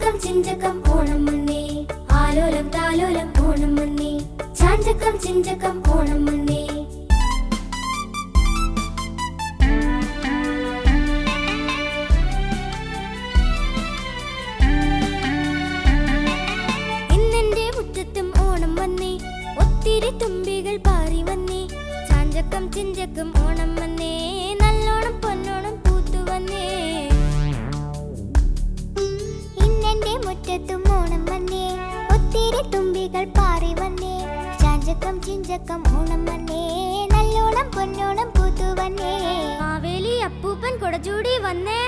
ഓണം മണ്ണേ ആലോലം താലോലം ഓണം മണ്ണേ ചാഞ്ചക്കം ചിഞ്ചക്കം ഓണം മണ്ണേ ഇന്നെന്റെ മുറ്റത്തും ഓണം വന്നേ. ഒത്തിരി തുമ്പികൾ പാറി വന്നേ. ചാഞ്ചക്കം ചിഞ്ചക്കം ചാഞ്ചക്കം ചിഞ്ചക്കം ഓണം നല്ലോണം പൊന്നോണം പുതുവന്നേ വന്നേ മാവേലി അപ്പൂപ്പൻ കൊടചൂടി വന്നേ.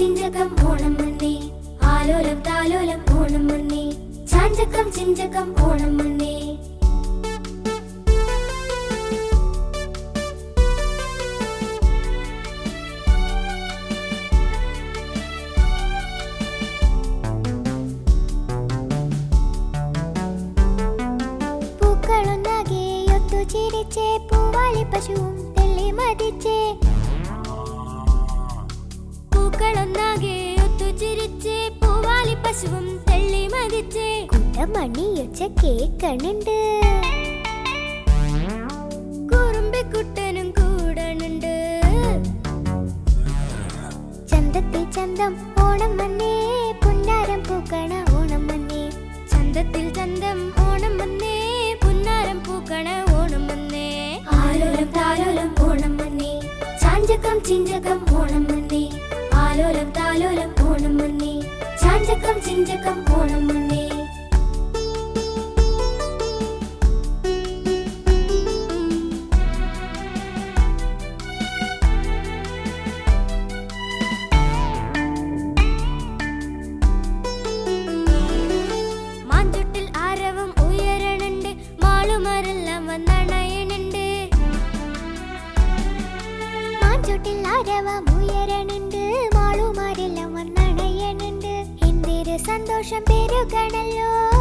ചാഞ്ചക്കം ഓണം മണ്ണേ ആലോലം താലോലം ഓണം മണ്ണേ ചാഞ്ചക്കം ചിഞ്ചക്കം ഓണം മണ്ണേ പൂക്കളൊന്നാകെ ഒത്തു ചിരിച്ചേ പൂവാളി പശുവും ഒത്തുചിരിച്ച് പൂവാലി പശുവും തള്ളി മതിച്ച്. കുട്ടമണിയൊച്ച കേക്കണുണ്ട്. കുറുമ്പിക്കുട്ടനും കൂടണുണ്ട്. ചന്തത്തിൽ ചന്തം ഓണം വന്നേ പുന്നാരം പൂക്കണ ഓണം വന്നേ. ചന്തത്തിൽ ചന്തം ഓണം വന്നേ പുന്നാരം പൂക്കണ ഓണം വന്നേ. ആലോലം താലോലം ഓണം വന്നേ ചാഞ്ചകം ചിഞ്ചകം ഓണം വന്നേ. ആലോലം താലോലം ഓണം വന്നേ. ചാഞ്ചക്കം ചിഞ്ചക്കം ഓണം മുന്നേ. വന്നണയണുണ്ട്. മാഞ്ചോട്ടിൽ ആരവം സന്തോഷം പെരുകണല്ലോ.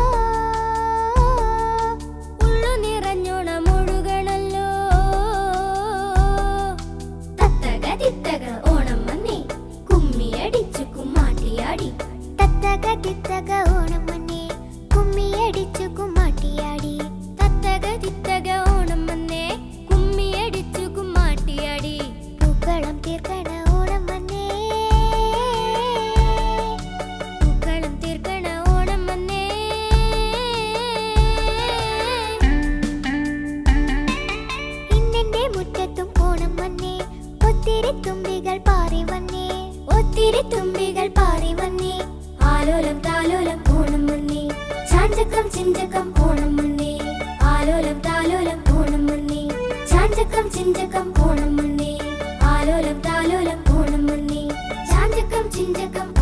ഒത്തിരി തുമ്പികൾ പാറി വന്നേ. ഒത്തിരി തുമ്പികൾ പാറി വന്നേ. ആലോലം താലോലം ഓണം വന്നേ. ചാഞ്ചക്കം ചിഞ്ചക്കം ഓണം വന്നേ. ആലോലം താലോലം ഓണം വന്നേ. ചാഞ്ചക്കം ചിഞ്ചക്കം ഓണം വന്നേ. ആലോലം താലോലം ഓണം വന്നേ. ചാഞ്ചക്കം ചിഞ്ചക്കം